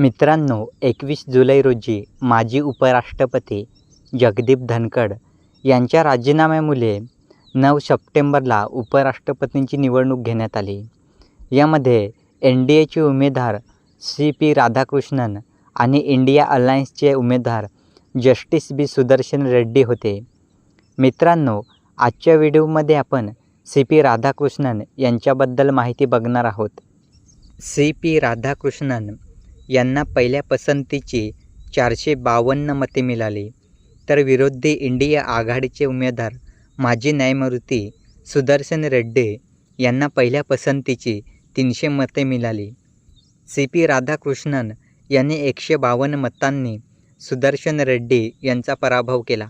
मित्रांनो एकवीस जुलै रोजी माजी उपराष्ट्रपती जगदीप धनखड यांच्या राजीनाम्यामुळे नऊ सप्टेंबरला उपराष्ट्रपतींची निवडणूक घेण्यात आली. यामध्ये एन डी एचे उमेदवार सी पी राधाकृष्णन आणि इंडिया अलायन्सचे उमेदवार जस्टिस बी सुदर्शन रेड्डी होते. मित्रांनो आजच्या व्हिडिओमध्ये आपण सी पी राधाकृष्णन यांच्याबद्दल माहिती बघणार आहोत. सी पी राधाकृष्णन यांना पहिल्या पसंतीची चारशे बावन्न मते मिळाली. तर विरोधी इंडिया आघाडीचे उमेदवार माजी न्यायमूर्ती सुदर्शन रेड्डी यांना पहिल्या पसंतीची तीनशे मते मिळाली. सी पी राधाकृष्णन यांनी एकशे बावन्न मतांनी सुदर्शन रेड्डी यांचा पराभव केला.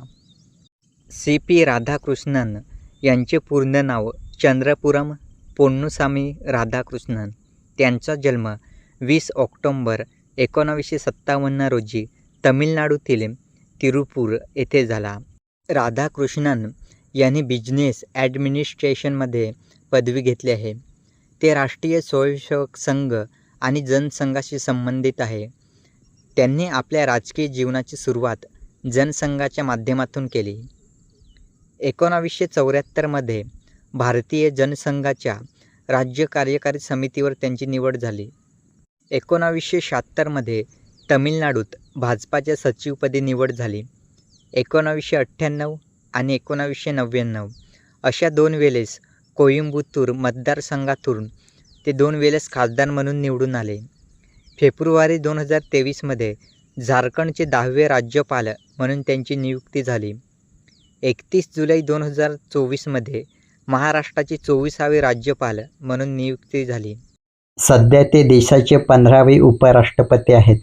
सी पी राधाकृष्णन यांचे पूर्ण नाव चंद्रपुरम पोन्नुसामी राधाकृष्णन. त्यांचा जन्म वीस ऑक्टोंबर एकोणावीसशे सत्तावन्न रोजी तमिळनाडूतील तिरुपूर येथे झाला. राधाकृष्णन यांनी बिझनेस ॲडमिनिस्ट्रेशनमध्ये पदवी घेतली आहे. ते राष्ट्रीय स्वयंसेवक संघ आणि जनसंघाशी संबंधित आहे. त्यांनी आपल्या राजकीय जीवनाची सुरुवात जनसंघाच्या माध्यमातून केली. एकोणावीसशे चौऱ्याहत्तरमध्ये भारतीय जनसंघाच्या राज्य कार्यकारी समितीवर त्यांची निवड झाली. एकोणावीसशे शहात्तरमध्ये तमिळनाडूत भाजपाच्या सचिवपदी निवड झाली. एकोणावीसशे अठ्ठ्याण्णव आणि एकोणावीसशे नव्याण्णव अशा दोन वेळेस कोइंबतूर मतदारसंघातून ते दोन वेळेस खासदार म्हणून निवडून आले. फेब्रुवारी दोन हजार तेवीसमध्ये झारखंडचे दहावे राज्यपाल म्हणून त्यांची नियुक्ती झाली. एकतीस जुलै दोन हजार चोवीसमध्ये महाराष्ट्राचे चोवीसावे राज्यपाल म्हणून नियुक्ती झाली. सध्या ते देशाचे पंधरावे उपराष्ट्रपती आहेत.